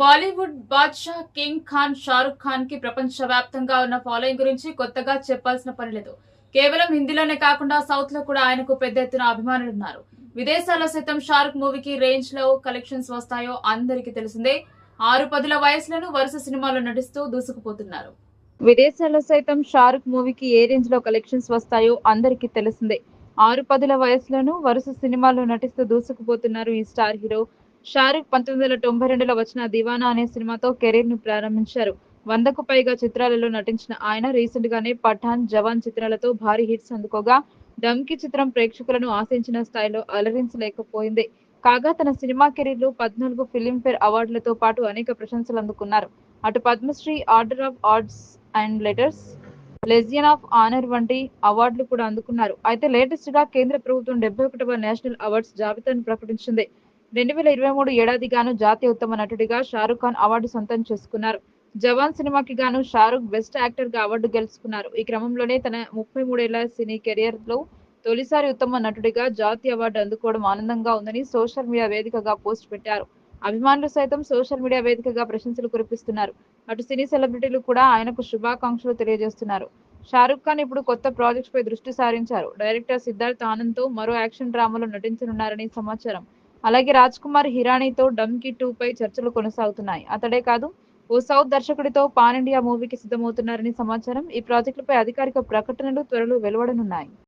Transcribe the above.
బాలీవుడ్ బాద్షా కింగ్ ఖాన్ షారుఖ్ ఖాన్కి ప్రపంచ వ్యాప్తంగా ఉన్న ఫాలోయింగ్ గురించి కొత్తగా చెప్పాల్సిన పని లేదు. కేవలం హిందీలోనే కాకుండా సౌత్లో కూడా ఆయనకు పెద్ద ఎత్తున అభిమానులు ఉన్నారు విదేశాల్లో సైతం షారుఖ్ మూవీకి రేంజ్లో కలెక్షన్స్ వస్తాయో అందరికీ తెలిసిందే. ఆరు పదుల వయసులను వరుస సినిమాల్లో నటిస్తూ దూసుకుపోతున్నారు. విదేశాల్లో సైతం షారుఖ్ మూవీకి ఏ రేంజ్లో కలెక్షన్స్ వస్తాయో అందరికీ తెలిసిందే. ఆరు పదుల వయసులను వరుస సినిమాల్లో నటిస్తూ దూసుకుపోతున్నారు ఈ స్టార్ హీరో షారూఖ్ పంతొమ్మిది వందల తొంభై రెండులో వచ్చిన దివానా అనే సినిమాతో కెరీర్ను ప్రారంభించారు. వందకు పైగా చిత్రాలలో నటించిన ఆయన రీసెంట్ గానే పఠాన్ జవాన్ చిత్రాలతో భారీ హిట్స్ అందుకోగా డమ్కి చిత్రం ప్రేక్షకులను ఆశించిన స్థాయిలో అలరించలేకపోయింది. కాగా తన సినిమా కెరీర్లో పద్నాలుగు ఫిలింఫేర్ అవార్డులతో పాటు అనేక ప్రశంసలు అందుకున్నారు. అటు Padmashri Order of Arts and Letters Legion of Honour వంటి అవార్డులు కూడా అందుకున్నారు. అయితే లేటెస్ట్గా కేంద్ర ప్రభుత్వం డెబ్బై ఒకటవ నేషనల్ అవార్డ్స్ జాబితాను ప్రకటించింది. రెండు వేల ఇరవై మూడు ఏడాది గాను జాతీయ ఉత్తమ నటుడిగా షారుఖ్ ఖాన్ అవార్డు సొంతం చేసుకున్నారు. జవాన్ సినిమాకి గాను షారుఖ్ బెస్ట్ యాక్టర్గా అవార్డు గెలుచుకున్నారు. ఈ క్రమంలోనే తన ముప్పై మూడేళ్ళ సినీ కెరియర్లో తొలిసారి ఉత్తమ నటుడిగా జాతీయ అవార్డు అందుకోవడం ఆనందంగా ఉందని సోషల్ మీడియా వేదికగా పోస్ట్ పెట్టారు. అభిమానులు సైతం సోషల్ మీడియా వేదికగా ప్రశంసలు కురిపిస్తున్నారు. అటు సినీ సెలబ్రిటీలు కూడా ఆయనకు శుభాకాంక్షలు తెలియజేస్తున్నారు. షారుఖ్ ఖాన్ ఇప్పుడు కొత్త ప్రాజెక్ట్స్ పై దృష్టి సారించారు. డైరెక్టర్ సిద్ధార్థ్ ఆనంద్తో మరో యాక్షన్ డ్రామాలో నటించనున్నారని సమాచారం. అలాగే రాజ్ కుమార్ హిరానీతో డమ్కి టూ పై చర్చలు కొనసాగుతున్నాయి. అతడే కాదు ఓ సౌత్ దర్శకుడితో పాన్ ఇండియా మూవీకి సిద్ధమవుతున్నారని సమాచారం ఈ ప్రాజెక్టులపై అధికారిక ప్రకటనలు త్వరలో వెలువడనున్నాయి.